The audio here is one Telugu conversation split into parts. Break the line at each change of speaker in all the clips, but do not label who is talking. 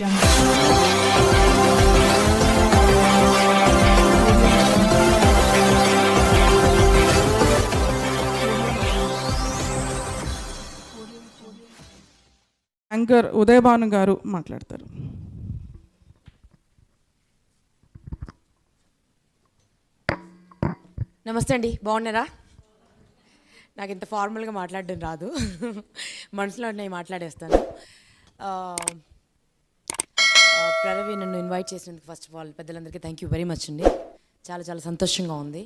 యాంకర్ ఉదయభాను గారు మాట్లాడతారు.
నమస్తే అండి బాగున్నారా? నాకు ఇంత ఫార్మల్గా మాట్లాడడం రాదు. మనసులో నేను మాట్లాడేస్తాను. ఆ, నన్ను ఇన్వైట్ చేసినందుకు ఫస్ట్ ఆఫ్ ఆల్ పెద్దలందరికీ థ్యాంక్ యూ వెరీ మచ్ అండి. చాలా చాలా సంతోషంగా ఉంది.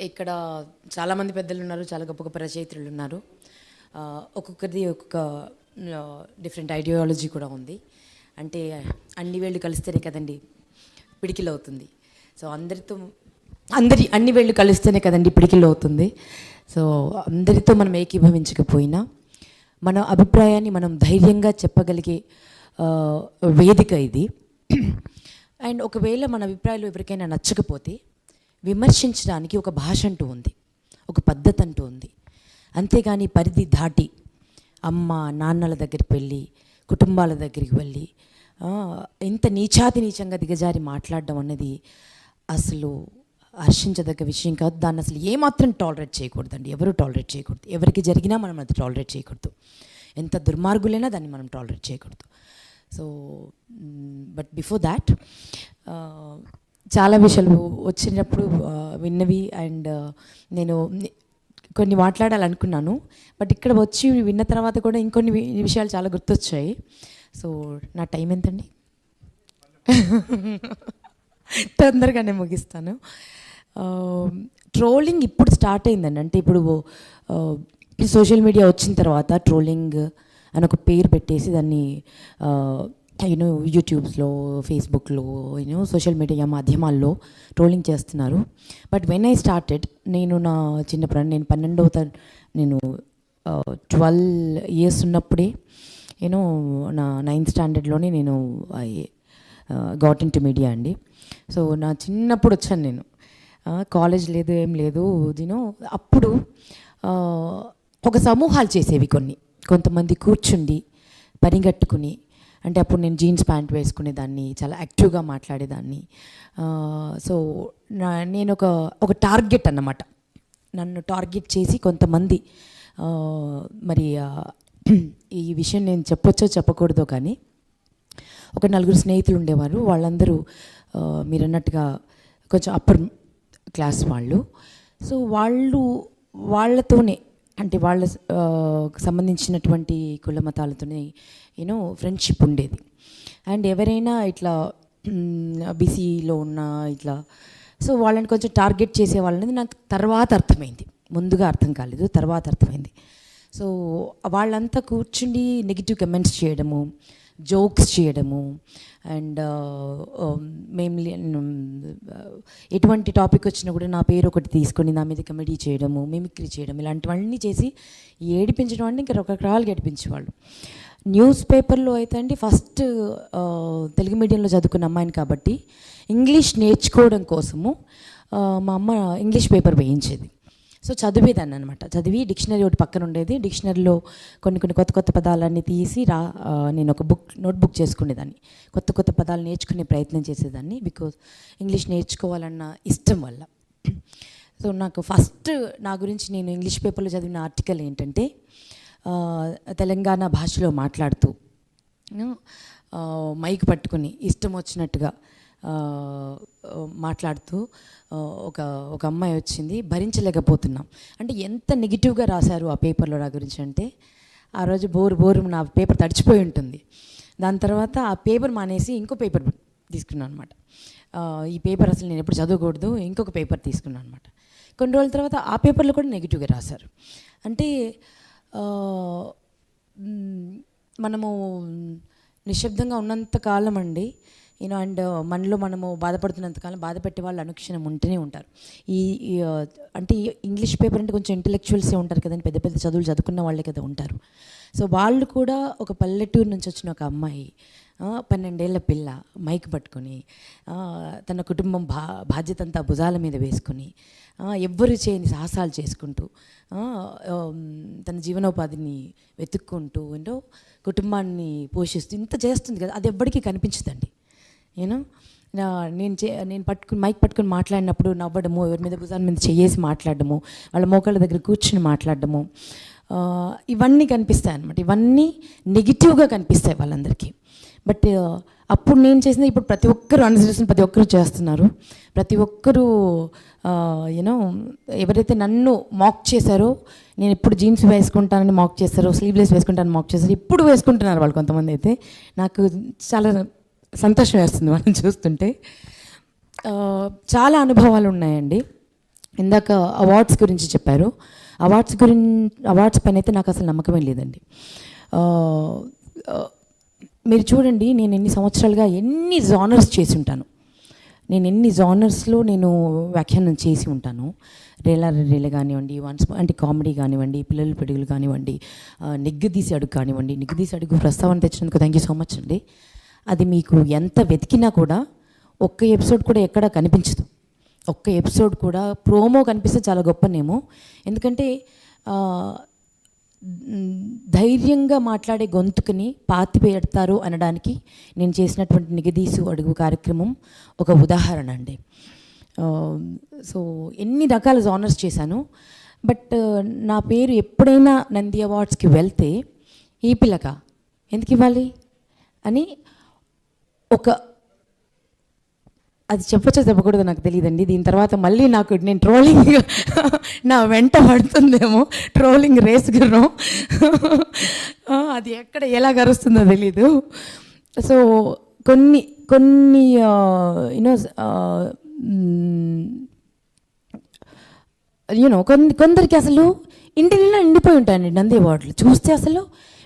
ఇక్కడ చాలామంది పెద్దలు ఉన్నారు చాలా గొప్ప గొప్ప రచయిత్రులు ఉన్నారు. ఒక్కొక్కరిది ఒక్కొక్క డిఫరెంట్ ఐడియాలజీ కూడా ఉంది. అంటే అన్ని వేళ్ళు కలిస్తేనే కదండి పిడికిలు అవుతుంది సో అందరితో అందరి అన్ని వేళ్ళు కలిస్తేనే కదండి పిడికిలు అవుతుంది సో అందరితో మనం ఏకీభవించకపోయినా మన అభిప్రాయాన్ని మనం ధైర్యంగా చెప్పగలిగే వేదిక ఇది. అండ్ ఒకవేళ మన అభిప్రాయాలు ఎవరికైనా నచ్చకపోతే విమర్శించడానికి ఒక భాష అంటూ ఉంది ఒక పద్ధతి అంటూ ఉంది. అంతేగాని పరిధి దాటి అమ్మ నాన్నల దగ్గరికి వెళ్ళి కుటుంబాల దగ్గరికి వెళ్ళి ఇంత నీచాతి నీచంగా దిగజారి మాట్లాడడం అనేది అసలు హర్షించదగ్గ విషయం కాదు. దాన్ని అసలు ఏమాత్రం టాలరేట్ చేయకూడదండి. ఎవరు టాలరేట్ చేయకూడదు. ఎవరికి జరిగినా మనం అది టాలరేట్ చేయకూడదు. ఎంత దుర్మార్గులైనా దాన్ని మనం టాలరేట్ చేయకూడదు. సో బట్ బిఫోర్ దాట్ చాలా విషయాలు వచ్చినప్పుడు uh, విన్నవి అండ్ uh, నేను కొన్ని మాట్లాడాలనుకున్నాను. బట్ ఇక్కడ వచ్చి విన్న తర్వాత కూడా ఇంకొన్ని విషయాలు చాలా గుర్తొచ్చాయి. సో నా టైం ఎంతండి? తొందరగానే ముగిస్తాను. Um, ట్రోలింగ్ ఇప్పుడు స్టార్ట్ అయిందండి. అంటే ఇప్పుడు uh, సోషల్ మీడియా వచ్చిన తర్వాత ట్రోలింగ్ అని ఒక పేరు పెట్టేసి దాన్ని యూనో యూట్యూబ్స్లో ఫేస్బుక్లో యూనో సోషల్ మీడియా మాధ్యమాల్లో ట్రోలింగ్ చేస్తున్నారు. బట్ వెన్ ఐ స్టార్టెడ్ నేను నా చిన్నప్పుడు నేను పన్నెండవ తర నేను ట్వెల్వ్ ఇయర్స్ ఉన్నప్పుడే యూనో నా నైన్త్ స్టాండర్డ్లోనే నేను గాట్ ఇన్ టు మీడియా అండి. సో నా చిన్నప్పుడు వచ్చాను నేను. కాలేజ్ లేదు ఏం లేదు యూనో అప్పుడు ఒక సమూహాలు చేసేవి కొన్ని. కొంతమంది కూర్చుండి పనిగట్టుకుని అంటే అప్పుడు నేను జీన్స్ ప్యాంట్ వేసుకునేదాన్ని చాలా యాక్టివ్గా మాట్లాడేదాన్ని. సో నా నేను ఒక ఒక టార్గెట్ అన్నమాట. నన్ను టార్గెట్ చేసి కొంతమంది మరి ఈ విషయం నేను చెప్పొచ్చో చెప్పకూడదో కానీ ఒక నలుగురు స్నేహితులు ఉండేవారు. వాళ్ళందరూ మీరు అన్నట్టుగా కొంచెం అప్పర్ క్లాస్ వాళ్ళు. సో వాళ్ళు వాళ్ళతోనే అంటే వాళ్ళ సంబంధించినటువంటి కుల మతాలతోనే యూనో ఫ్రెండ్షిప్ ఉండేది. అండ్ ఎవరైనా ఇట్లా బీసీలో ఉన్న ఇట్లా సో వాళ్ళని కొంచెం టార్గెట్ చేసే వాళ్ళని నాకు తర్వాత అర్థమైంది. ముందుగా అర్థం కాలేదు తర్వాత అర్థమైంది. సో వాళ్ళంతా కూర్చుండి నెగిటివ్ కమెంట్స్ చేయడము జోక్స్ చేయడము అండ్ మేము ఎటువంటి టాపిక్ వచ్చినా కూడా నా పేరు ఒకటి తీసుకొని నా మీద కమెడీ చేయడము మిమిక్రీ చేయడం ఇలాంటివన్నీ చేసి ఏడిపించడం అంటే ఇంకా రకరకాలుగా ఏడిపించేవాళ్ళు. న్యూస్ పేపర్లో అయితే అండి ఫస్ట్ తెలుగు మీడియంలో చదువుకున్న అమ్మాయిని కాబట్టి ఇంగ్లీష్ నేర్చుకోవడం కోసము మా అమ్మ ఇంగ్లీష్ పేపర్ వేయించేది. సో చదివేదాన్ని అనమాట చదివి డిక్షనరీ ఒకటి పక్కన ఉండేది. డిక్షనరీలో కొన్ని కొన్ని కొత్త కొత్త పదాలన్నీ తీసి రా నేను ఒక బుక్ నోట్బుక్ చేసుకునేదాన్ని. కొత్త కొత్త పదాలు నేర్చుకునే ప్రయత్నం చేసేదాన్ని బికాజ్ ఇంగ్లీష్ నేర్చుకోవాలన్న ఇష్టం వల్ల. సో నాకు ఫస్ట్ నా గురించి నేను ఇంగ్లీష్ పేపర్లో చదివిన ఆర్టికల్ ఏంటంటే తెలంగాణ భాషలో మాట్లాడుతూ మైక్ పట్టుకుని ఇష్టం వచ్చినట్టుగా మాట్లాడుతూ ఒక ఒక అమ్మాయి వచ్చింది భరించలేకపోతున్నాం. అంటే ఎంత నెగిటివ్గా రాశారు ఆ పేపర్లో నా గురించి అంటే ఆ రోజు బోరు బోరు నా పేపర్ తడిచిపోయి ఉంటుంది. దాని తర్వాత ఆ పేపర్ మానేసి ఇంకో పేపర్ తీసుకున్నాను అనమాట ఈ పేపర్ అసలు నేను ఎప్పుడు చదవకూడదు ఇంకొక పేపర్ తీసుకున్నాను అనమాట కొన్ని రోజుల తర్వాత ఆ పేపర్లో కూడా నెగిటివ్గా రాశారు. అంటే మనము నిశ్శబ్దంగా ఉన్నంత కాలం అండి యూనో అండ్ uh, మనలో మనము బాధపడుతున్నంతకాలం బాధ పెట్టే వాళ్ళు అనుక్షణం ఉంటూనే ఉంటారు. ఈ uh, అంటే ఇంగ్లీష్ పేపర్ అంటే కొంచెం ఇంటలెక్చువల్సే ఉంటారు కదండి పెద్ద పెద్ద చదువులు చదువుకున్న వాళ్ళే కదా ఉంటారు. సో వాళ్ళు కూడా ఒక పల్లెటూరు నుంచి వచ్చిన ఒక అమ్మాయి పన్నెండేళ్ళ పిల్ల మైక్ పట్టుకొని తన కుటుంబం బా బాధ్యత అంతా భుజాల మీద వేసుకుని ఎవ్వరు చేయని సాహసాలు చేసుకుంటూ తన జీవనోపాధిని వెతుక్కుంటూ ఏంటో కుటుంబాన్ని పోషిస్తూ ఇంత చేస్తుంది కదా అది ఎవ్వరికీ కనిపించదండి. యూనో నేను చే నేను పట్టుకుని మైక్ పట్టుకుని మాట్లాడినప్పుడు నవ్వడము ఎవరి మీద భుజాల మీద చేయేసి మాట్లాడడము వాళ్ళ మోకాళ్ళ దగ్గర కూర్చుని మాట్లాడడము ఇవన్నీ కనిపిస్తాయి అనమాట ఇవన్నీ నెగిటివ్గా కనిపిస్తాయి వాళ్ళందరికీ. బట్ అప్పుడు నేను చేసింది ఇప్పుడు ప్రతి ఒక్కరు అనుసరిస్తున్న ప్రతి ఒక్కరు చేస్తున్నారు. ప్రతి ఒక్కరూ యూనో ఎవరైతే నన్ను మాక్ చేశారో నేను ఎప్పుడు జీన్స్ వేసుకుంటానని మాక్ చేస్తారో స్లీవ్లెస్ వేసుకుంటానని మాక్ చేస్తారు ఇప్పుడు వేసుకుంటున్నారు వాళ్ళు కొంతమంది అయితే. నాకు చాలా సంతోషం వేస్తుంది మనం చూస్తుంటే. చాలా అనుభవాలు ఉన్నాయండి. ఇందాక అవార్డ్స్ గురించి చెప్పారు. అవార్డ్స్ గురించి అవార్డ్స్ పైన అయితే నాకు అసలు నమ్మకమే లేదండి. మీరు చూడండి నేను ఎన్ని సంవత్సరాలుగా ఎన్ని జానర్స్ చేసి ఉంటాను. నేను ఎన్ని జానర్స్లో నేను వ్యాఖ్యానం చేసి ఉంటాను. రేలా రేలు కానివ్వండి వన్స్ అంటే కామెడీ కానివ్వండి పిల్లల పిడుగులు కానివ్వండి ఆ, నిగ్గుదీసి అడుగు కానివ్వండి నిగ్గుదీసి అడుగు ప్రస్తావన తెచ్చినందుకు థ్యాంక్ యూ సో మచ్ అండి. అది మీకు ఎంత వెతికినా కూడా ఒక్క ఎపిసోడ్ కూడా ఎక్కడ కనిపించదు. ఒక్క ఎపిసోడ్ కూడా ప్రోమో కనిపిస్తే చాలా గొప్పనేమో. ఎందుకంటే ధైర్యంగా మాట్లాడే గొంతుకుని పాతి పెడతారు అనడానికి నేను చేసినటువంటి నిగదీసు అడుగు కార్యక్రమం ఒక ఉదాహరణ అండి. సో ఎన్ని రకాల జానర్స్ చేశాను. బట్ నా పేరు ఎప్పుడైనా నంది అవార్డ్స్కి వెళ్తే ఈ పిల్లక? ఎందుకు ఇవ్వాలి? అని ఒక అది చెప్పచ్చో చెప్పకూడదు నాకు తెలియదండి దీని తర్వాత మళ్ళీ నాకు నేను ట్రోలింగ్ నా వెంట పడుతుందేమో ట్రోలింగ్ రేస్ గుర్రం. అది ఎక్కడ ఎలా గరుస్తుందో తెలీదు. సో కొన్ని కొన్ని యూనో యూనో కొన్ని కొందరికి అసలు ఇంటి నిండా నిండిపోయి ఉంటాయండి నంది వాటిలో చూస్తే అసలు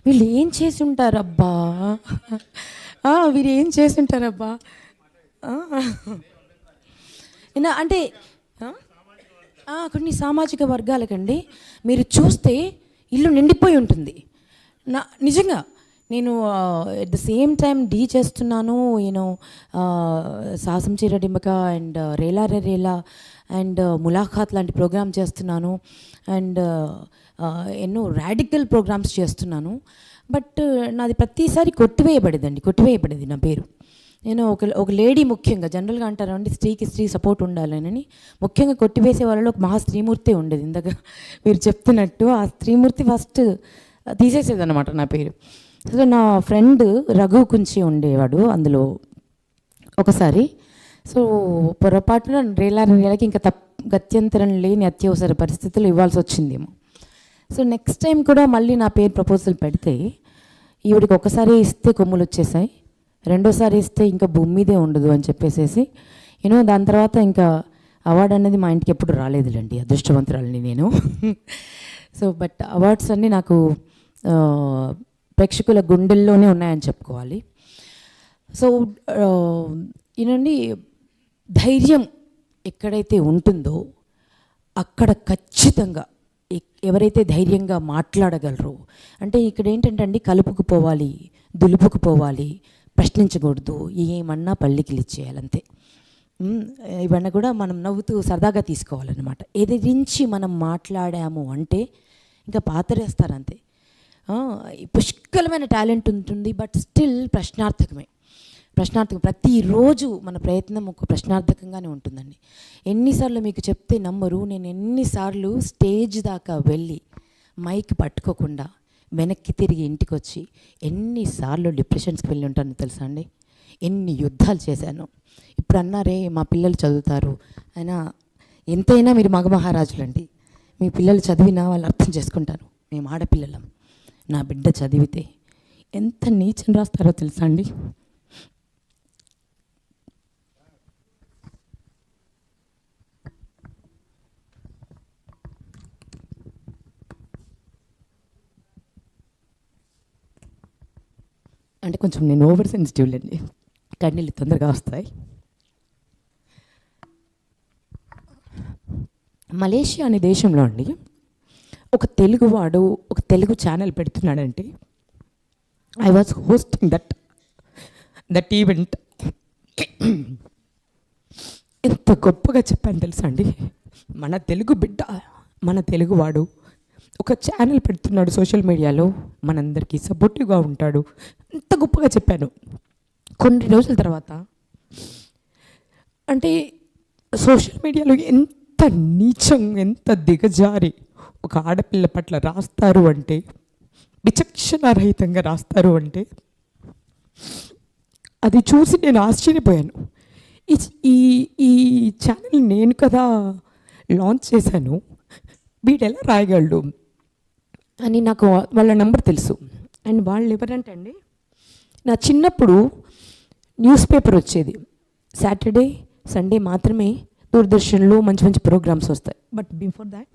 వీళ్ళు ఏం చేసి ఉంటారబ్బా అబ్బా? వీరు ఏం చేసింటారబ్బా? అంటే కొన్ని సామాజిక వర్గాలకండి. మీరు చూస్తే ఇల్లు నిండిపోయి ఉంటుంది. నా నిజంగా నేను at the same time Dhee చేస్తున్నాను యూనో సాసం చీరడింబక అండ్ రేలా రే రేలా అండ్ ములాఖాత్ లాంటి ప్రోగ్రామ్ చేస్తున్నాను. అండ్ ఎన్నో రాడికల్ ప్రోగ్రామ్స్ చేస్తున్నాను. బట్ నాది ప్రతిసారి కొట్టివేయబడేదండి కొట్టివేయబడేది నా పేరు. నేను ఒక ఒక లేడీ ముఖ్యంగా జనరల్గా అంటారు అండి స్త్రీకి స్త్రీ సపోర్ట్ ఉండాలని ముఖ్యంగా కొట్టివేసే వాళ్ళలో ఒక మహా స్త్రీమూర్తి ఉండేది. ఇందాక మీరు చెప్తున్నట్టు ఆ స్త్రీమూర్తి ఫస్ట్ తీసేసేది అనమాట నా పేరు. సో నా ఫ్రెండ్ రఘు కుంచి ఉండేవాడు అందులో ఒకసారి. సో పొరపాటున రేలా రేలకి ఇంకా తప్ గత్యంతరం లేని అత్యవసర పరిస్థితులు ఇవ్వాల్సి వచ్చిందేమో. సో నెక్స్ట్ టైం కూడా మళ్ళీ నా పేరు ప్రపోజల్ పెడితే ఈవిడికి ఒకసారి ఇస్తే కొమ్ములు వచ్చేసాయి రెండోసారి ఇస్తే ఇంకా భూమి మీదే ఉండదు అని చెప్పేసేసి యూనో దాని తర్వాత ఇంకా అవార్డు అనేది మా ఇంటికి ఎప్పుడు రాలేదులేండి అదృష్టవంతురాలని నేను. సో బట్ అవార్డ్స్ అన్నీ నాకు ప్రేక్షకుల గుండెల్లోనే ఉన్నాయని చెప్పుకోవాలి. సో ఈనండి ధైర్యం ఎక్కడైతే ఉంటుందో అక్కడ ఖచ్చితంగా ఎవరైతే ధైర్యంగా మాట్లాడగలరో అంటే ఇక్కడ ఏంటంటే అండి కలుపుకుపోవాలి దులుపుకుపోవాలి ప్రశ్నించకూడదు ఏమన్నా పల్లికిలు అంతే ఇవన్నీ కూడా మనం నవ్వుతూ సరదాగా తీసుకోవాలన్నమాట. ఎదిరించి మనం మాట్లాడాము అంటే ఇంకా పాతరేస్తారు అంతే పుష్కలమైన టాలెంట్ ఉంటుంది బట్ స్టిల్ ప్రశ్నార్థకమే. ప్రశ్నార్థకం ప్రతిరోజు మన ప్రయత్నం ఒక ప్రశ్నార్థకంగానే ఉంటుందండి. ఎన్నిసార్లు మీకు చెప్తే నమ్మరు. నేను ఎన్నిసార్లు స్టేజ్ దాకా వెళ్ళి మైక్ పట్టుకోకుండా వెనక్కి తిరిగి ఇంటికి వచ్చి ఎన్నిసార్లు డిప్రెషన్స్కి వెళ్ళి ఉంటానో తెలుసా అండి? ఎన్ని యుద్ధాలు చేశాను. ఇప్పుడు అన్నారే మా పిల్లలు చదువుతారు. అయినా ఎంతైనా మీరు మగ మహారాజులండి మీ పిల్లలు చదివినా వాళ్ళు అర్థం చేసుకుంటారు. మేము ఆడపిల్లలం. నా బిడ్డ చదివితే ఎంత నీచం రాస్తారో తెలుసా అండి? అంటే కొంచెం నేను ఓవర్ సెన్సిటివ్ అండి కన్నీళ్ళు తొందరగా వస్తాయి. మలేషియా అనే దేశంలో అండి ఒక తెలుగువాడు ఒక Telugu channel పెడుతున్నాడంటే I was hosting that that event ఎంత గొప్పగా చెప్పాను తెలుసా అండి? మన తెలుగు బిడ్డ మన తెలుగువాడు. ఒక ఛానల్ పెడుతున్నాడు సోషల్ మీడియాలో మనందరికీ సపోర్టివ్గా ఉంటాడు. అంత గొప్పగా చెప్పాను. కొన్ని రోజుల తర్వాత అంటే సోషల్ మీడియాలో ఎంత నీచం ఎంత దిగజారి ఒక ఆడపిల్ల పట్ల రాస్తారు అంటే విచక్షణారహితంగా రాస్తారు అంటే అది చూసి నేను ఆశ్చర్యపోయాను. ఈ ఈ ఈ ఛానల్ నేను కదా లాంచ్ చేశాను. వీడెలా రాయగలడు? అని నాకు వాళ్ళ నెంబర్ తెలుసు. అండ్ వాళ్ళు ఎవరంటే అండి నా చిన్నప్పుడు న్యూస్ పేపర్ వచ్చేది. సాటర్డే సండే మాత్రమే దూరదర్శన్లో మంచి మంచి ప్రోగ్రామ్స్ వస్తాయి. బట్ బిఫోర్ దాట్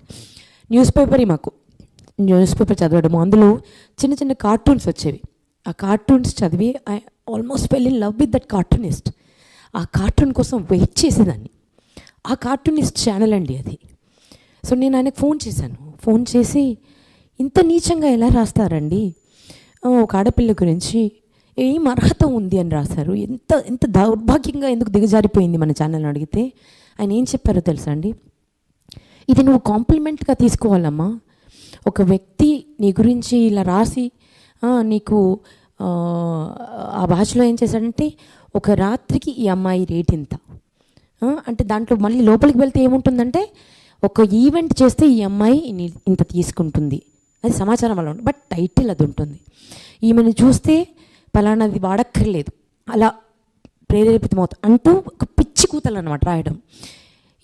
న్యూస్ పేపరే మాకు. న్యూస్ పేపర్ చదవడము. అందులో చిన్న చిన్న కార్టూన్స్ వచ్చేవి. ఆ కార్టూన్స్ చదివి I almost fell in love with that cartoonist. ఆ కార్టూన్ కోసం వెయిట్ చేసేదాన్ని. ఆ కార్టూనిస్ట్ ఛానల్ అండి అది. సో నేను ఆయనకు ఫోన్ చేశాను. ఫోన్ చేసి ఇంత నీచంగా ఎలా రాస్తారండి? ఒక ఆడపిల్ల గురించి ఏం అర్హత ఉంది అని రాశారు. ఎంత ఎంత దౌర్భాగ్యంగా ఎందుకు దిగజారిపోయింది మన ఛానల్ అడిగితే? ఆయన ఏం చెప్పారో తెలుసా అండి? ఇది నువ్వు కాంప్లిమెంట్గా తీసుకోవాలమ్మా. ఒక వ్యక్తి నీ గురించి ఇలా రాసి నీకు ఆ, భాషలో ఏం చేశాడంటే ఒక రాత్రికి ఈ అమ్మాయి రేట్ ఇంత. అంటే దాంట్లో మళ్ళీ లోపలికి వెళ్తే ఏముంటుందంటే ఒక ఈవెంట్ చేస్తే ఈ అమ్మాయి ఇంత తీసుకుంటుంది. అది సమాచారం వల్ల ఉంటుంది బట్ టైటిల్ అది ఉంటుంది. ఈమెను చూస్తే పలానాది వాడక్కర్లేదు. అలా ప్రేరేపితమవుతుంది అంటూ ఒక పిచ్చి కూతలు అనమాట రాయడం.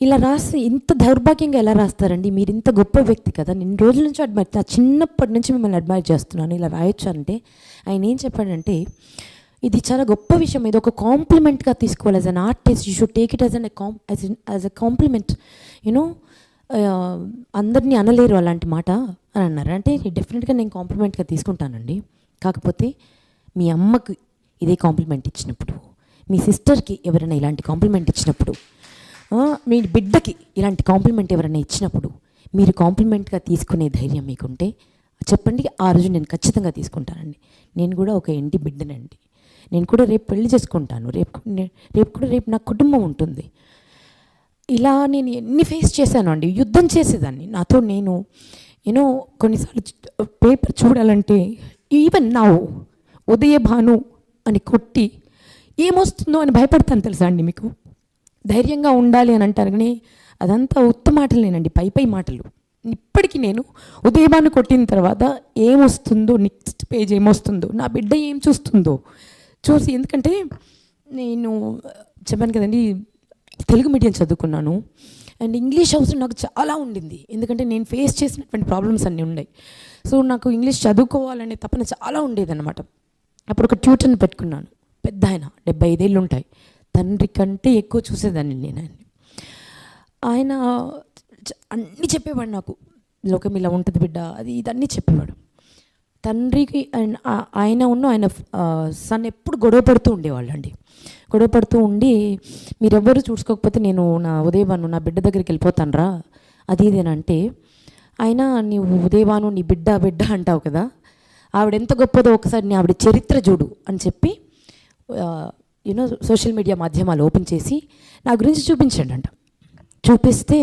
ఇలా రాసి ఇంత దౌర్భాగ్యంగా ఎలా రాస్తారండి? మీరు ఇంత గొప్ప వ్యక్తి కదా. నేను రోజుల నుంచి అడ్మైర్ చిన్నప్పటి నుంచి మిమ్మల్ని అడ్మైర్ చేస్తున్నాను. ఇలా రాయొచ్చు అంటే ఆయన ఏం చెప్పాడంటే ఇది చాలా గొప్ప విషయం. ఇది ఒక కాంప్లిమెంట్గా తీసుకోవాలి. As an artist you should take it as an com as as a compliment you know అందరినీ అనలేరు అలాంటి మాట అని అన్నారు. అంటే డెఫినెట్గా నేను కాంప్లిమెంట్గా తీసుకుంటానండి. కాకపోతే మీ అమ్మకు ఇదే కాంప్లిమెంట్ ఇచ్చినప్పుడు మీ సిస్టర్కి ఎవరైనా ఇలాంటి కాంప్లిమెంట్ ఇచ్చినప్పుడు మీ బిడ్డకి ఇలాంటి కాంప్లిమెంట్ ఎవరైనా ఇచ్చినప్పుడు మీరు కాంప్లిమెంట్గా తీసుకునే ధైర్యం మీకుంటే చెప్పండి. ఆ రోజు నేను ఖచ్చితంగా తీసుకుంటానండి. నేను కూడా ఒక ఇంటి బిడ్డనండి. నేను కూడా రేపు పెళ్ళి చేసుకుంటాను. రేపు రేపు కూడా రేపు నా కుటుంబం ఉంటుంది. ఇలా నేను ఎన్ని ఫేస్ చేశాను అండి యుద్ధం చేసేదాన్ని. నాతో నేను యూనో కొన్నిసార్లు పేపర్ చూడాలంటే ఈవెన్ నా ఉదయ భాను అని కొట్టి ఏమొస్తుందో అని భయపడతాను తెలుసా అండి మీకు? ధైర్యంగా ఉండాలి అని అంటారు కానీ అదంతా ఉత్త మాటలేనండి పై పై మాటలు. ఇప్పటికీ నేను ఉదయభాను కొట్టిన తర్వాత ఏమొస్తుందో నెక్స్ట్ పేజ్ ఏమొస్తుందో నా బిడ్డ ఏం చూస్తుందో చూసి ఎందుకంటే నేను చెప్పాను కదండి తెలుగు మీడియం చదువుకున్నాను. అండ్ ఇంగ్లీష్ అవసరం నాకు చాలా ఉండింది. ఎందుకంటే నేను ఫేస్ చేసినటువంటి ప్రాబ్లమ్స్ అన్నీ ఉన్నాయి. సో నాకు ఇంగ్లీష్ చదువుకోవాలనే తపన చాలా ఉండేదన్నమాట. అప్పుడు ఒక ట్యూటర్ని పెట్టుకున్నాను. పెద్ద ఆయన డెబ్బై ఐదేళ్ళు ఉంటాయి. తండ్రి కంటే ఎక్కువ చూసేదాన్ని నేను ఆయన్ని. ఆయన అన్నీ చెప్పేవాడు నాకు. లోకం ఇలా ఉంటుంది బిడ్డ అది ఇదన్నీ చెప్పేవాడు. తండ్రికి ఆయన ఆయన ఉన్న ఆయన సన్ ఎప్పుడు గొడవ పడుతూ ఉండేవాళ్ళు అండి గొడవ పడుతూ ఉండి మీరెవ్వరు చూసుకోకపోతే నేను నా ఉదయవాను నా బిడ్డ దగ్గరికి వెళ్ళిపోతానురా అది ఇదేనంటే ఆయన నీవు ఉదయవాను నీ బిడ్డ బిడ్డ అంటావు కదా ఆవిడ ఎంత గొప్పదో ఒకసారి నీ ఆవిడ చరిత్ర చూడు అని చెప్పి యూనో సోషల్ మీడియా మాధ్యమాలు ఓపెన్ చేసి నా గురించి చూపించండి అంట చూపిస్తే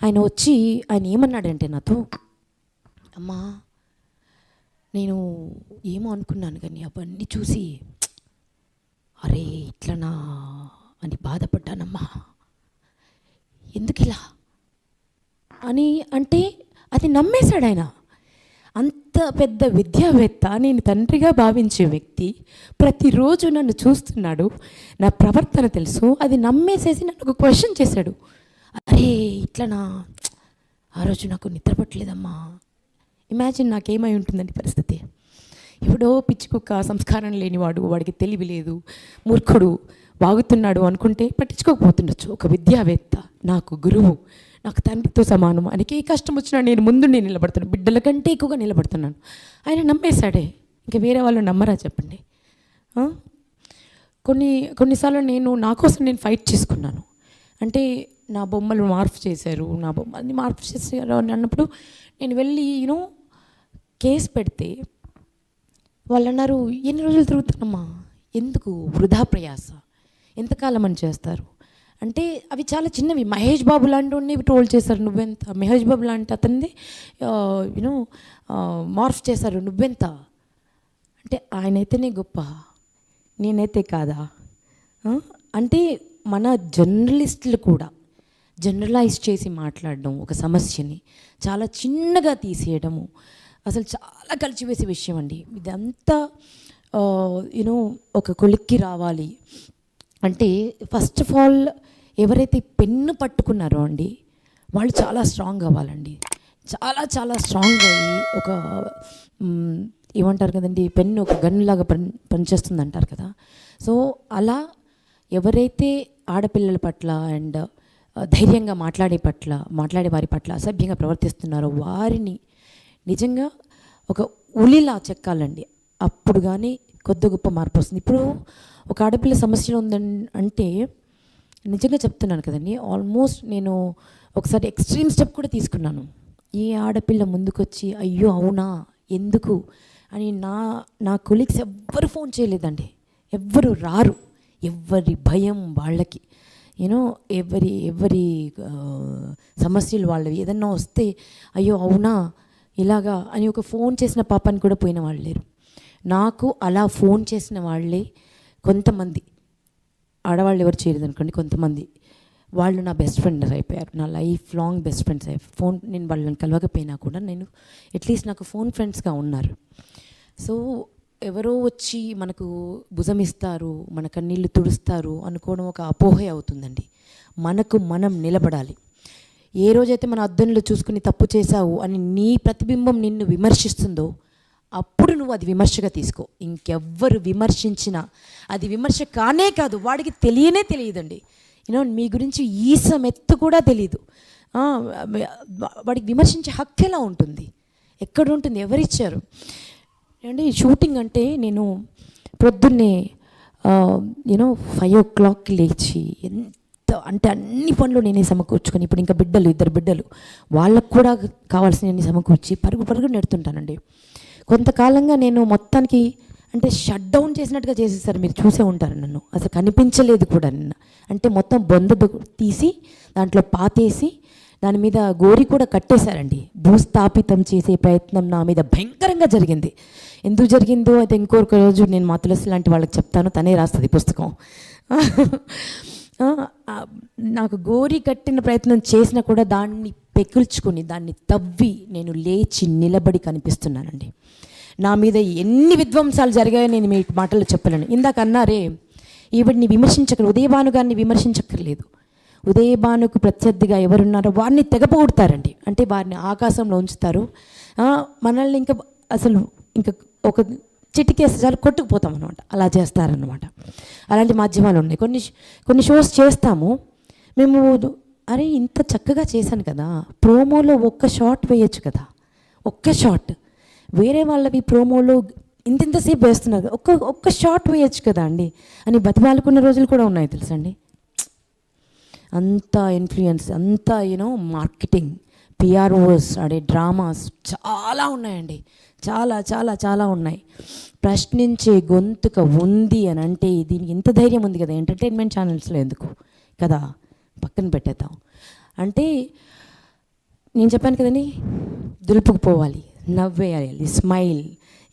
ఆయన వచ్చి ఆయన ఏమన్నాడంటే నాతో అమ్మా నేను ఏమో అనుకున్నాను కానీ అవన్నీ చూసి అరే ఇట్లనా అని బాధపడ్డానమ్మా. ఎందుకు ఇలా అని అంటే అది నమ్మేశాడు ఆయన. అంత పెద్ద విద్యావేత్త నేను తండ్రిగా భావించే వ్యక్తి ప్రతిరోజు నన్ను చూస్తున్నాడు నా ప్రవర్తన తెలుసు అది నమ్మేసేసి నన్ను ఒక క్వశ్చన్ చేశాడు. అరే ఇట్లనా? ఆ రోజు నాకు నిద్ర పట్టలేదమ్మా. ఇమాజిన్ నాకేమై ఉంటుందండి పరిస్థితి? ఎవడో పిచ్చి కుక్క సంస్కారం లేనివాడు వాడికి తెలివి లేదు మూర్ఖుడు వాగుతున్నాడు అనుకుంటే పట్టించుకోకపోతుండొచ్చు. ఒక విద్యావేత్త నాకు గురువు నాకు తండ్రితో సమానం. ఆయనకి ఏ కష్టం వచ్చినా నేను ముందు నేను నిలబడుతున్నాను బిడ్డల కంటే ఎక్కువగా నిలబడుతున్నాను. ఆయన నమ్మేశాడే. ఇంకా వేరే వాళ్ళు నమ్మరా చెప్పండి? కొన్ని కొన్నిసార్లు నేను నా కోసం నేను ఫైట్ చేసుకున్నాను. అంటే నా బొమ్మలు మార్పు చేశారు నా బొమ్మల్ని మార్పు చేశారు అని అన్నప్పుడు నేను వెళ్ళి యూనో కేసు పెడితే వాళ్ళు అన్నారు ఎన్ని రోజులు తిరుగుతానమ్మా ఎందుకు? వృధా ప్రయాస. ఎంతకాలం అని చేస్తారు? అంటే అవి చాలా చిన్నవి. మహేష్ బాబు లాంటి వాడిని ట్రోల్ చేశారు. నువ్వెంత? మహేష్ బాబు లాంటి అతనిది యూనో మార్ఫ్ చేశారు. నువ్వెంత? అంటే ఆయనైతేనే గొప్ప. నేనైతే కాదా? అంటే మన జర్నలిస్టులు కూడా జనరలైజ్ చేసి మాట్లాడడం ఒక సమస్యని చాలా చిన్నగా తీసేయడము అసలు చాలా కలిచివేసే విషయం అండి. ఇదంతా యూనో ఒక కొలిక్కి రావాలి. అంటే ఫస్ట్ ఆఫ్ ఆల్ ఎవరైతే పెన్ను పట్టుకున్నారో అండి వాళ్ళు చాలా స్ట్రాంగ్ అవ్వాలండి. చాలా చాలా స్ట్రాంగ్ అయ్యి ఒక ఏమంటారు కదండి పెన్ను ఒక గన్నులాగా పని పనిచేస్తుంది అంటారు కదా. సో అలా ఎవరైతే ఆడపిల్లల పట్ల అండ్ ధైర్యంగా మాట్లాడే పట్ల మాట్లాడే వారి పట్ల అసభ్యంగా ప్రవర్తిస్తున్నారో వారిని నిజంగా ఒక ఉలిలా చెక్కాలండి. అప్పుడు కానీ కొద్ది గొప్ప మార్పు వస్తుంది. ఇప్పుడు ఒక ఆడపిల్ల సమస్య ఉందని అంటే నిజంగా చెప్తున్నాను కదండి. ఆల్మోస్ట్ నేను ఒకసారి ఎక్స్ట్రీమ్ స్టెప్ కూడా తీసుకున్నాను. ఏ ఆడపిల్ల ముందుకొచ్చి అయ్యో అవునా? ఎందుకు? అని నా నా కొలీగ్స్ ఎవ్వరు ఫోన్ చేయలేదండి. ఎవ్వరు రారు. ఎవరి భయం వాళ్ళకి. యూనో ఎవరి ఎవరి సమస్యలు వాళ్ళవి. ఏదన్నా వస్తే అయ్యో అవునా? ఇలాగా అని ఒక ఫోన్ చేసిన పాపాన్ని కూడా పోయిన వాళ్ళు లేరు. నాకు అలా ఫోన్ చేసిన వాళ్ళే కొంతమంది ఆడవాళ్ళు ఎవరు చేయలేదు అనుకోండి కొంతమంది. వాళ్ళు నా బెస్ట్ ఫ్రెండ్ అయిపోయారు. నా లైఫ్ లాంగ్ బెస్ట్ ఫ్రెండ్స్ అయ్యారు ఫోన్ నేను వాళ్ళని కలవకపోయినా కూడా నేను అట్లీస్ట్ నాకు ఫోన్ ఫ్రెండ్స్గా ఉన్నారు. సో ఎవరో వచ్చి మనకు భుజం ఇస్తారు మన కన్నీళ్ళు తుడుస్తారు అనుకోవడం ఒక అపోహ అవుతుందండి. మనకు మనం నిలబడాలి. ఏ రోజైతే మన అద్దంలో చూసుకుని తప్పు చేశావు అని నీ ప్రతిబింబం నిన్ను విమర్శిస్తుందో అప్పుడు నువ్వు అది విమర్శగా తీసుకో. ఇంకెవ్వరు విమర్శించినా అది విమర్శ కానే కాదు వాడికి తెలియనే తెలియదండి. యూనో మీ గురించి ఈసమెత్తు కూడా తెలియదు వాడికి విమర్శించే హక్కు ఎలా ఉంటుంది? ఎక్కడ ఉంటుంది ఎవరిచ్చారు? ఏమండి షూటింగ్ అంటే నేను ప్రొద్దున్నే యూనో ఫైవ్ ఓ క్లాక్కి లేచి ఎంత అంటే అన్ని పనులు నేనే సమకూర్చుకొని ఇప్పుడు ఇంకా బిడ్డలు ఇద్దరు బిడ్డలు వాళ్ళకు కూడా కావాల్సినవన్నీ సమకూర్చి పరుగు పరుగు నెడుతుంటానండి. కొంతకాలంగా నేను మొత్తానికి అంటే షట్ డౌన్ చేసినట్టుగా చేసేసారు మీరు చూసే ఉంటారు నన్ను. అసలు కనిపించలేదు కూడా నిన్న. అంటే మొత్తం బొంద తీసి దాంట్లో పాతేసి దాని మీద గోరి కూడా కట్టేశారండి. భూస్థాపితం చేసే ప్రయత్నం నా మీద భయంకరంగా జరిగింది. ఎందుకు జరిగిందో అయితే ఇంకొక రోజు నేను మా తులసి లాంటి వాళ్ళకి చెప్తాను. తనే రాస్తుంది పుస్తకం. నాకు గోరి కట్టిన ప్రయత్నం చేసినా కూడా దాన్ని పెకిల్చుకుని దాన్ని తవ్వి నేను లేచి నిలబడి కనిపిస్తున్నానండి. నా మీద ఎన్ని విధ్వంసాలు జరిగాయో నేను మీ మాటల్లో చెప్పలేను. ఇందాక అన్నారే ఈవిడిని విమర్శించక ఉదయభాను గారిని విమర్శించక్కర్లేదు. ఉదయభానుకు ప్రత్యర్థిగా ఎవరున్నారో వారిని తెగపోగొడతారండి అంటే వారిని ఆకాశంలో ఉంచుతారు. మనల్ని ఇంకా అసలు ఇంకా ఒక చిటికేస్తే చాలు కొట్టుకుపోతాం అనమాట అలా చేస్తారనమాట అలాంటి మాధ్యమాలు ఉన్నాయి. కొన్ని కొన్ని షోస్ చేస్తాము. మేము అరే ఇంత చక్కగా చేశాను కదా. ప్రోమోలో ఒక్క షాట్ వేయచ్చు కదా. ఒక్క షాట్. వేరే వాళ్ళవి ప్రోమోలో ఇంత ఇంతసేపు వేస్తున్నారు. ఒక్క ఒక్క షాట్ వేయచ్చు కదా అండి. అని బతిమాలుకున్న రోజులు కూడా ఉన్నాయి తెలుసండి. అంత ఇన్ఫ్లుయెన్స్ అంత యూనో మార్కెటింగ్. పిఆర్ఓస్ ఆడే డ్రామాస్ చాలా ఉన్నాయండి. చాలా చాలా చాలా ఉన్నాయి. ప్రశ్నించే గొంతుక ఉంది అని అంటే దీనికి ఇంత ధైర్యం ఉంది కదా? ఎంటర్టైన్మెంట్ ఛానల్స్లో ఎందుకు? కదా? పక్కన పెట్టేద్దాం. అంటే నేను చెప్పాను కదండి దులుపుకుపోవాలి నవ్వేయాలి స్మైల్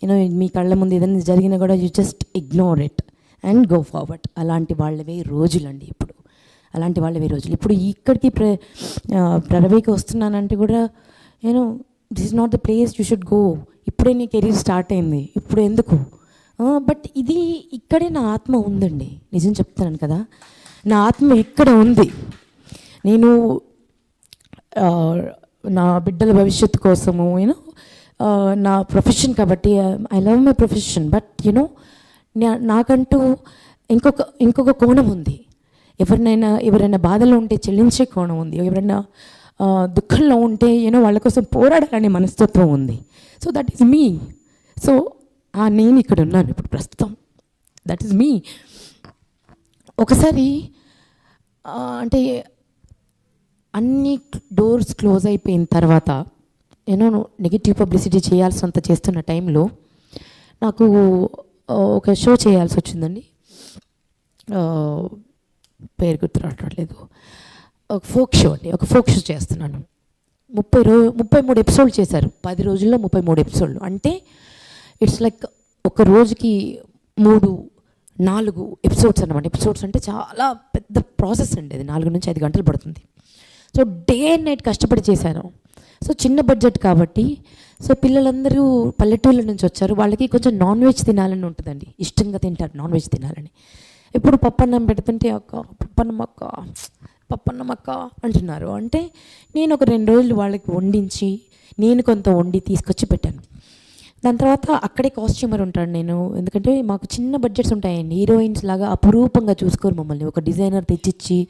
యూనో మీ కళ్ళ ముందు ఏదైనా జరిగినా కూడా you just ignore it and go forward అలాంటి వాళ్ళవే రోజులండి ఇప్పుడు. అలాంటి వాళ్ళవే రోజులు. ఇప్పుడు ఇక్కడికి ప్ర ఆ, ప్రణవికి వస్తున్నానంటే కూడా నేను this is not the place you should go ఇప్పుడే నీ కెరీర్ స్టార్ట్ అయింది. ఇప్పుడు ఎందుకు? బట్ ఇది ఇక్కడే నా ఆత్మ ఉందండి. నిజం చెప్తున్నాను కదా. నా ఆత్మ ఇక్కడ ఉంది? నేను నా బిడ్డల భవిష్యత్తు కోసము యూనో నా ప్రొఫెషన్ కాబట్టి I love my profession but you know నాకంటూ ఇంకొక ఇంకొక కోణం ఉంది. ఎవరినైనా ఎవరైనా బాధలో ఉంటే చెల్లించే కోణం ఉంది. ఎవరైనా దుఃఖంలో ఉంటే యూనో వాళ్ళ కోసం పోరాడాలనే మనస్తత్వం ఉంది. So that is me so ఆ నేను ఇక్కడ ఉన్నాను ఇప్పుడు ప్రస్తుతం. దట్ ఈస్ మీ ఒకసారి అంటే అన్ని డోర్స్ క్లోజ్ అయిపోయిన తర్వాత నేను నెగిటివ్ పబ్లిసిటీ చేయాల్సినంత చేస్తున్న టైంలో నాకు ఒక షో చేయాల్సి వచ్చిందండి. పేరు గుర్తు రావట్లేదు ఒక ఫోక్ షో అండి. ఒక ఫోక్ షో చేస్తున్నాను. ముప్పై రో ముప్పై మూడు ఎపిసోడ్లు చేశారు. పది రోజుల్లో ముప్పై మూడు ఎపిసోడ్లు. అంటే ఇట్స్ లైక్ ఒక రోజుకి మూడు నాలుగు ఎపిసోడ్స్ అనమాట ఎపిసోడ్స్ అంటే చాలా పెద్ద ప్రాసెస్ అండి అది. నాలుగు నుంచి ఐదు గంటలు పడుతుంది. సో డే అండ్ నైట్ కష్టపడి చేశాను. సో చిన్న బడ్జెట్ కాబట్టి సో పిల్లలందరూ పల్లెటూళ్ళ నుంచి వచ్చారు. వాళ్ళకి కొంచెం నాన్ వెజ్ తినాలని ఉంటుందండి. ఇష్టంగా తింటారు నాన్ వెజ్ తినాలని. ఇప్పుడు పప్పన్నం పెడుతుంటే అక్క పప్పన్నం అక్క పప్పన్నం అక్క అంటున్నారు. అంటే నేను ఒక రెండు రోజులు వాళ్ళకి వండించి నేను కొంత వండి తీసుకొచ్చి పెట్టాను. దాని తర్వాత అక్కడే కాస్ట్యూమర్ ఉంటాడు నేను. ఎందుకంటే మాకు చిన్న బడ్జెట్స్ ఉంటాయండి. హీరోయిన్స్ లాగా అపురూపంగా చూసుకోరు మమ్మల్ని. ఒక డిజైనర్ తెచ్చిచ్చి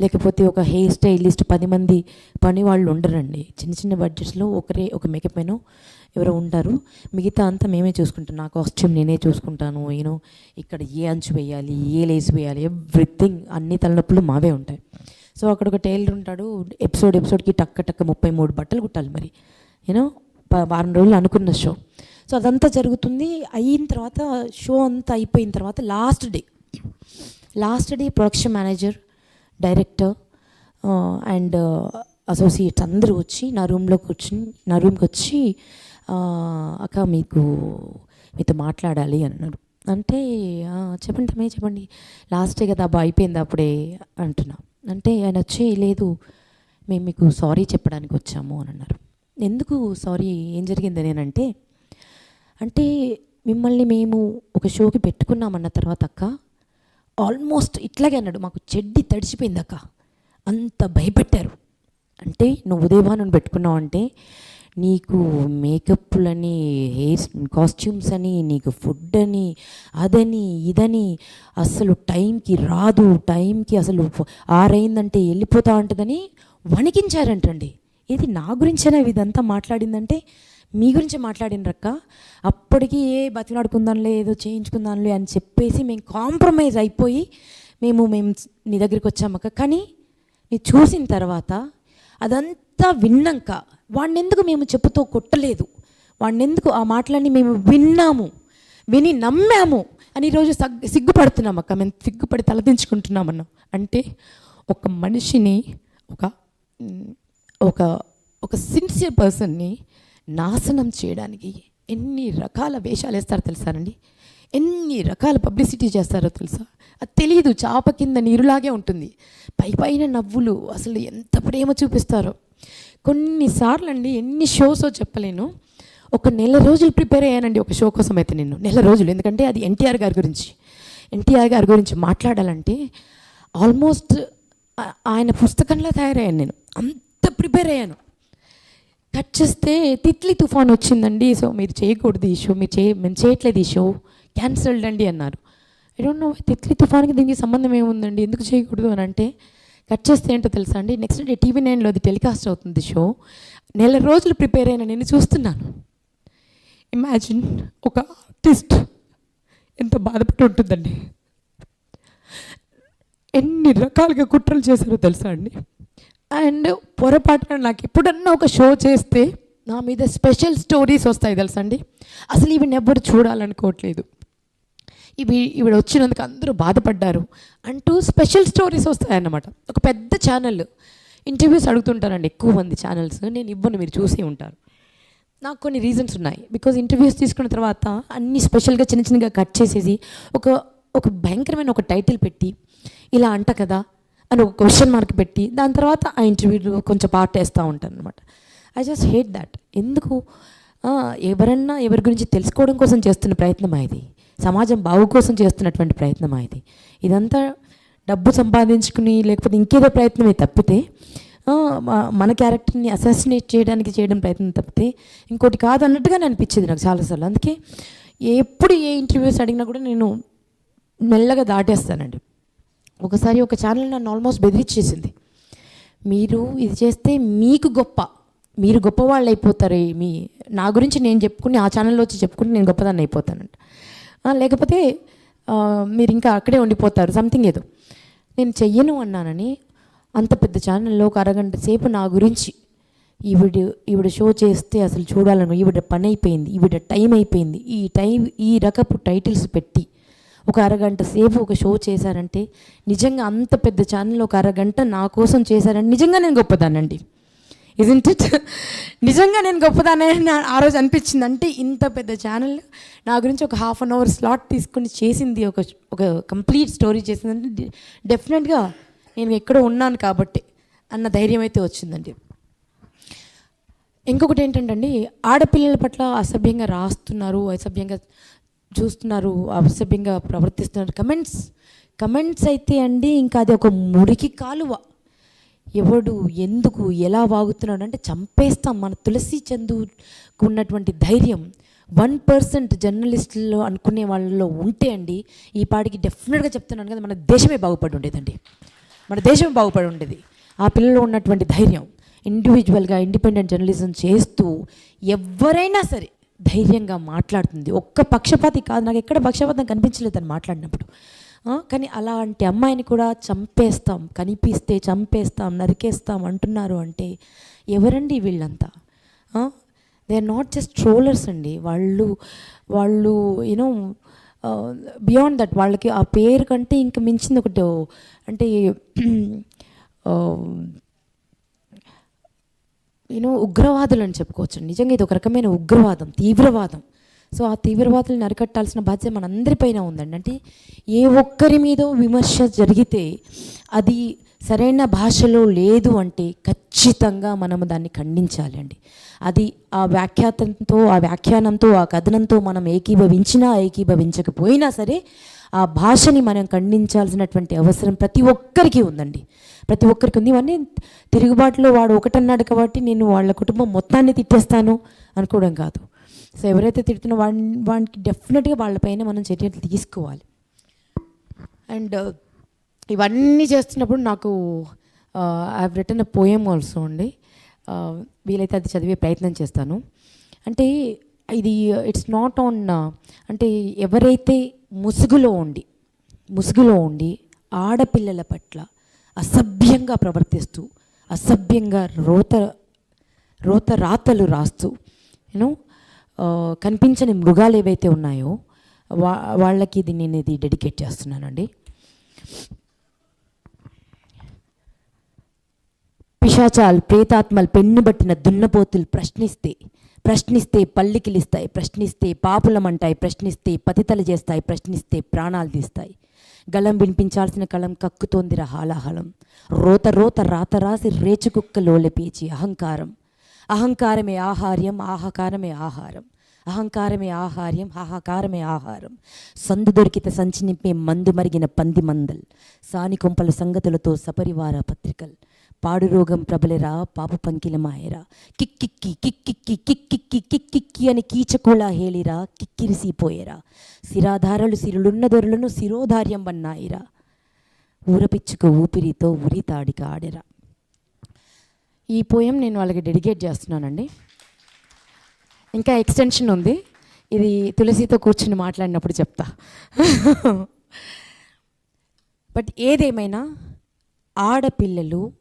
లేకపోతే ఒక హెయిర్ స్టైలిస్ట్ పది మంది పని వాళ్ళు ఉండరండి. చిన్న చిన్న బడ్జెట్స్లో ఒకరే ఒక మేకప్ మెను ఎవరో ఉంటారు. మిగతా అంతా మేమే చూసుకుంటాం. నా కాస్ట్యూమ్ నేనే చూసుకుంటాను. నేను ఇక్కడ ఏ అంచు వేయాలి ఏ లేస్ వేయాలి ఎవ్రీథింగ్ అన్ని తలనొప్పులు మావే ఉంటాయి. సో అక్కడ ఒక టైలర్ ఉంటాడు. ఎపిసోడ్ ఎపిసోడ్కి టక్క టక్క ముప్పై మూడు బట్టలు కుట్టాలి మరి. యూనో వారం రోజులు అనుకున్న షో సో అదంతా జరుగుతుంది. అయిన తర్వాత షో అంతా అయిపోయిన తర్వాత last day last day production manager director and associates అందరూ వచ్చి నా రూమ్లోకి వచ్చి నా రూమ్కి వచ్చి అక్క మీకు మీతో మాట్లాడాలి అన్నారు. అంటే చెప్పండి తమ్మే చెప్పండి. లాస్ట్ డే కదా అబ్బా అయిపోయింది అప్పుడే అంటున్నా. అంటే ఆయన వచ్చి లేదు మేము మీకు సారీ చెప్పడానికి వచ్చాము అని అన్నారు. ఎందుకు సారీ ఏం జరిగింది నేనంటే అంటే మిమ్మల్ని మేము ఒక షోకి పెట్టుకున్నామన్న తర్వాత అక్క ఆల్మోస్ట్ ఇట్లాగే అన్నాడు. మాకు చెడ్డి తడిచిపోయింది అక్క. అంత భయపెట్టారు. అంటే నువ్వు ఉదయభాను పెట్టుకున్నావు అంటే నీకు మేకప్లని హెయిర్ కాస్ట్యూమ్స్ అని నీకు ఫుడ్ అని అదని ఇదని అసలు టైంకి రాదు. టైంకి అసలు ఆరైందంటే వెళ్ళిపోతా ఉంటుందని వణికించారంటండి. ఇది నా గురించేనా ఇదంతా మాట్లాడిందంటే మీ గురించి మాట్లాడినరక్క అప్పటికి ఏ బతిలాడుకుందాంలే ఏదో చేయించుకుందాంలే అని చెప్పేసి మేము కాంప్రమైజ్ అయిపోయి మేము మేము నీ దగ్గరికి వచ్చామక్క కానీ మీరు చూసిన తర్వాత అదంతా విన్నాక వాడిని ఎందుకు మేము చెప్పుతో కొట్టలేదు? వాడిని ఎందుకు ఆ మాటలన్నీ మేము విన్నాము విని నమ్మాము అని ఈరోజు సగ్ సిగ్గుపడుతున్నాం అక్క. మేము సిగ్గుపడి తలదించుకుంటున్నామన్నా. అంటే ఒక మనిషిని ఒక ఒక ఒక సిన్సియర్ పర్సన్ని నాశనం చేయడానికి ఎన్ని రకాల వేషాలు వేస్తారో తెలుసానండి ఎన్ని రకాల పబ్లిసిటీ చేస్తారో తెలుసా? అది తెలియదు చాప కింద నీరులాగే ఉంటుంది. పై పైన నవ్వులు అసలు ఎంత ప్రేమ చూపిస్తారో. కొన్నిసార్లు అండి ఎన్ని షోసో చెప్పలేను. ఒక నెల రోజులు ప్రిపేర్ అయ్యానండి ఒక షో కోసం అయితే నేను. నెల రోజులు ఎందుకంటే అది ఎన్టీఆర్ గారి గురించి. ఎన్టీఆర్ గారి గురించి మాట్లాడాలంటే ఆల్మోస్ట్ ఆయన పుస్తకంలో తయారయ్యాను నేను. అంత ప్రిపేర్ అయ్యాను. కట్ చేస్తే తిత్లీ తుఫాన్ వచ్చిందండి. సో మీరు చేయకూడదు ఈ షో మీరు చేయ మేము చేయట్లేదు ఈ షో. క్యాన్సల్డ్ అండి అన్నారు. ఐ డోంట్ నో తిత్లీ తుఫాన్కి దీనికి సంబంధం ఏముందండి? ఎందుకు చేయకూడదు అని అంటే కట్ చేస్తే ఏంటో తెలుసా అండి? నెక్స్ట్ డే టీవీ నైన్లో అది టెలికాస్ట్ అవుతుంది షో. నెల రోజులు ప్రిపేర్ అయిన నేను చూస్తున్నాను. ఇమాజిన్ ఒక ఆర్టిస్ట్ ఎంత బాధపడి ఉంటుందండి. ఎన్ని రకాలుగా కుట్రలు చేశారో తెలుసా అండి? అండ్ పొరపాటున నాకు ఎప్పుడన్నా ఒక షో చేస్తే నా మీద స్పెషల్ స్టోరీస్ వస్తాయి తెలుసా అండి అసలు ఈవిని ఎవ్వరు చూడాలనుకోవట్లేదు. ఇవి ఈవిడ వచ్చినందుకు అందరూ బాధపడ్డారు. అంటూ స్పెషల్ స్టోరీస్ వస్తాయన్నమాట. ఒక పెద్ద ఛానల్ ఇంటర్వ్యూస్ అడుగుతుంటారండి ఎక్కువ మంది ఛానల్స్. నేను ఇవ్వను మీరు చూసి ఉంటారు. నాకు కొన్ని రీజన్స్ ఉన్నాయి. బికాజ్ ఇంటర్వ్యూస్ తీసుకున్న తర్వాత అన్ని స్పెషల్గా చిన్న చిన్నగా కట్ చేసేసి ఒక ఒక భయంకరమైన ఒక టైటిల్ పెట్టి ఇలా అంట కదా అని ఒక క్వశ్చన్ మార్క్ పెట్టి దాని తర్వాత ఆ ఇంటర్వ్యూలో కొంచెం పార్ట్ వేస్తూ ఉంటాను అనమాట ఐ జస్ట్ హేట్ దాట్ ఎందుకు? ఎవరన్నా ఎవరి గురించి తెలుసుకోవడం కోసం చేస్తున్న ప్రయత్నమా ఇది? సమాజం బాగు కోసం చేస్తున్నటువంటి ప్రయత్నమా ఇది? ఇదంతా డబ్బు సంపాదించుకుని లేకపోతే ఇంకేదో ప్రయత్నమే తప్పితే మన క్యారెక్టర్ని అసాసినేట్ చేయడానికి చేయడం ప్రయత్నం తప్పితే ఇంకోటి కాదు అన్నట్టుగానే అనిపించింది నాకు చాలాసార్లు. అందుకే ఎప్పుడు ఏ ఇంటర్వ్యూస్ అడిగినా కూడా నేను మెల్లగా దాటేస్తానండి. ఒకసారి ఒక ఛానల్ నన్ను ఆల్మోస్ట్ బెదిరించేసింది మీరు ఇది చేస్తే మీకు గొప్ప. మీరు గొప్పవాళ్ళు అయిపోతారు. మీ నా గురించి నేను చెప్పుకుని ఆ ఛానల్లో వచ్చి చెప్పుకుని నేను గొప్పదాన్ని అయిపోతానంట. లేకపోతే మీరు ఇంకా అక్కడే ఉండిపోతారు. సంథింగ్ ఏదో. నేను చెయ్యను అన్నానని అంత పెద్ద ఛానల్లో ఒక అరగంట సేపు నా గురించి ఈవిడ ఈవిడ షో చేస్తే అసలు చూడాలను. ఈవిడ పని అయిపోయింది. ఈవిడ టైం అయిపోయింది. ఈ టైం ఈ రకపు టైటిల్స్ పెట్టి ఒక అరగంట సేపు ఒక షో చేశారంటే నిజంగా అంత పెద్ద ఛానల్ ఒక అరగంట నా కోసం చేశారంటే నిజంగా నేను గొప్పదానండి ఇజంట్ ఇట్ నిజంగా నేను గొప్పదానే ఆ రోజు అనిపించింది అంటే ఇంత పెద్ద ఛానల్ నా గురించి ఒక హాఫ్ అన్ అవర్ స్లాట్ తీసుకొని చేసింది ఒక ఒక కంప్లీట్ స్టోరీ చేసిందంటే డెఫినెట్గా నేను ఎక్కడో ఉన్నాను కాబట్టి అన్న ధైర్యం అయితే వచ్చిందండి. ఇంకొకటి ఏంటంటే అండి ఆడపిల్లల పట్ల అసభ్యంగా రాస్తున్నారు అసభ్యంగా చూస్తున్నారు అసభ్యంగా ప్రవర్తిస్తున్నారు. కమెంట్స్ కమెంట్స్ అయితే అండి ఇంకా అది ఒక మురికి కాలువ. ఎవడు ఎందుకు ఎలా వాగుతున్నాడు అంటే చంపేస్తాం మన తులసి చందుకు ఉన్నటువంటి ధైర్యం. వన్ పర్సెంట్ జర్నలిస్టులు అనుకునే వాళ్ళలో ఉంటే అండి ఈ పాటికి డెఫినెట్గా చెప్తున్నాను కదా మన దేశమే బాగుపడి ఉండేదండి. మన దేశమే బాగుపడి ఉండేది. ఆ పిల్లల్లో ఉన్నటువంటి ధైర్యం. ఇండివిజువల్గా ఇండిపెండెంట్ జర్నలిజం చేస్తూ ఎవరైనా సరే ధైర్యంగా మాట్లాడుతుంది. ఒక్క పక్షపాతి కాదు. నాకు ఎక్కడ పక్షపాతం కనిపించలేదు అని మాట్లాడినప్పుడు. కానీ అలాంటి అమ్మాయిని కూడా చంపేస్తాం కనిపిస్తే చంపేస్తాం నరికేస్తాం అంటున్నారు అంటే ఎవరండి వీళ్ళంతా? They are not just trollers అండి. వాళ్ళు వాళ్ళు యూనో బియాండ్ దట్ వాళ్ళకి ఆ పేరు కంటే ఇంక మించింది ఒకటి అంటే నేను ఉగ్రవాదులు అని చెప్పుకోవచ్చు నిజంగా ఇది ఒక రకమైన ఉగ్రవాదం తీవ్రవాదం. సో ఆ తీవ్రవాదులను అరికట్టాల్సిన బాధ్యత మనందరిపైన ఉందండి. అంటే ఏ ఒక్కరి మీదో విమర్శ జరిగితే అది సరైన భాషలో లేదు అంటే ఖచ్చితంగా మనము దాన్ని ఖండించాలి అండి. అది ఆ వ్యాఖ్యాతంతో ఆ వ్యాఖ్యానంతో ఆ కథనంతో మనం ఏకీభవించినా ఏకీభవించకపోయినా సరే ఆ భాషని మనం ఖండించాల్సినటువంటి అవసరం ప్రతి ఒక్కరికి ఉందండి. ప్రతి ఒక్కరికి ఉంది. ఇవన్నీ తిరుగుబాటులో వాడు ఒకటన్నాడు కాబట్టి నేను వాళ్ళ కుటుంబం మొత్తాన్ని తిట్టేస్తాను అనుకోవడం కాదు. సో ఎవరైతే తిడుతున్న వాడి వానికి డెఫినెట్గా వాళ్ళపైన మనం చర్యలు తీసుకోవాలి. అండ్ ఇవన్నీ చేస్తున్నప్పుడు నాకు I return a poem also అండి. వీలైతే అది చదివే ప్రయత్నం చేస్తాను. అంటే ఇది ఇట్స్ నాట్ ఆన్ అంటే ఎవరైతే ముసుగులో ఉండి ముసుగులో ఉండి ఆడపిల్లల పట్ల అసభ్యంగా ప్రవర్తిస్తూ అసభ్యంగా రోత రోత రాతలు రాస్తూ నేను కనిపించని మృగాలు ఏవైతే ఉన్నాయో వా వాళ్ళకి ఇది నేను ఇది డెడికేట్ చేస్తున్నానండి. పిశాచాలు ప్రేతాత్మలు పెన్నుబట్టిన దున్నపోతులు ప్రశ్నిస్తే ప్రశ్నిస్తే పల్లికిలిస్తాయి ప్రశ్నిస్తే పాపులమంటాయి ప్రశ్నిస్తే పతితలు చేస్తాయి ప్రశ్నిస్తే ప్రాణాలు తీస్తాయి. గళం వినిపించాల్సిన కళం కక్కుతోందిర హాలాహలం రోత రోత రాత రాసి రేచుకుక్కలోలె పీచి అహంకారం. అహంకారమే ఆహార్యం ఆహాకారమే ఆహారం. అహంకారమే ఆహార్యం హాహకారమే ఆహారం. సందు దొరికిత సంచి నింపే మందు మరిగిన పంది మందల్. సాని కొంపల సంగతులతో సపరివార పత్రికలు. పాడు రోగం ప్రబలెరా పాప పంకిలమాయరా. కిక్కిక్కి కిక్కిక్కి కిక్కిక్కి కిక్కిక్కి అని కీచకోళ హేళిరా కిక్కిరిసిపోయేరా సిరాధారలు సిరులున్న దొరలను శిరోధార్యం వన్నాయిరా. ఊరపిచ్చుకు ఊపిరితో ఉరి తాడిక ఆడెరా. ఈ పోయం నేను వాళ్ళకి డెడికేట్ చేస్తున్నానండి. ఇంకా ఎక్స్టెన్షన్ ఉంది. ఇది తులసితో కూర్చుని మాట్లాడినప్పుడు చెప్తా. బట్ ఏదేమైనా ఆడపిల్లలు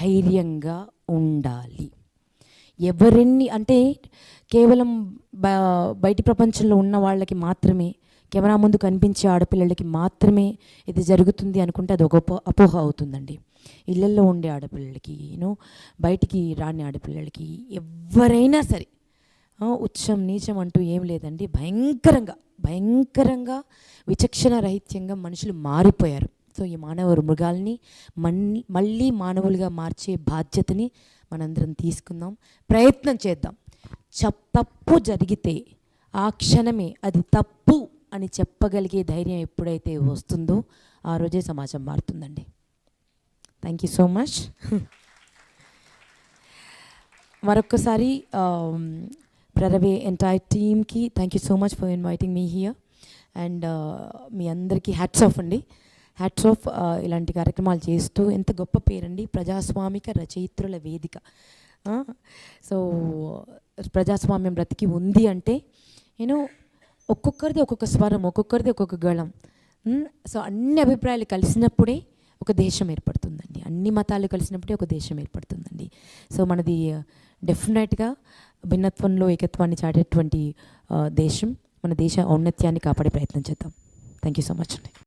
ధైర్యంగా ఉండాలి. ఎవరిని అంటే కేవలం బ బయటి ప్రపంచంలో ఉన్న వాళ్ళకి మాత్రమే కెమెరా ముందు కనిపించే ఆడపిల్లలకి మాత్రమే ఇది జరుగుతుంది అనుకుంటే అది ఒక అపోహ అవుతుందండి. ఇళ్ళల్లో ఉండే ఆడపిల్లలకి యూనో బయటికి రాని ఆడపిల్లలకి ఎవరైనా సరే ఉచ్చం నీచం అంటూ ఏం లేదండి. భయంకరంగా భయంకరంగా విచక్షణ రహిత్యంగా మనుషులు మారిపోయారు. సో ఈ మానవ మృగాల్ని మన్ మళ్ళీ మానవులుగా మార్చే బాధ్యతని మనందరం తీసుకుందాం. ప్రయత్నం చేద్దాం. తప్పు జరిగితే ఆ క్షణమే అది తప్పు అని చెప్పగలిగే ధైర్యం ఎప్పుడైతే వస్తుందో ఆ రోజే సమాజం మారుతుందండి. థ్యాంక్ యూ సో మచ్ మరొక్కసారి um, ప్రరవే ఎంటైర్ టీమ్కి thank you so much for inviting me here and మీ అందరికీ హ్యాట్స్ ఆఫ్ అండి. హ్యాట్స్ ఆఫ్ uh, ఇలాంటి కార్యక్రమాలు చేస్తూ ఎంత గొప్ప పేరండి. ప్రజాస్వామిక రచయిత్రుల వేదిక. సో ప్రజాస్వామ్యం బ్రతికి ఉంది అంటే నేను ఒక్కొక్కరిది ఒక్కొక్క స్వరం ఒక్కొక్కరిది ఒక్కొక్క గళం. సో అన్ని అభిప్రాయాలు కలిసినప్పుడే ఒక దేశం ఏర్పడుతుందండి. అన్ని మతాలు కలిసినప్పుడే ఒక దేశం ఏర్పడుతుందండి. సో మనది uh, డెఫినెట్గా భిన్నత్వంలో ఏకత్వాన్ని చాటేటువంటి uh, దేశం. మన దేశ ఔన్నత్యాన్ని కాపాడే ప్రయత్నం చేద్దాం. థ్యాంక్ యూ సో మచ్ అండి.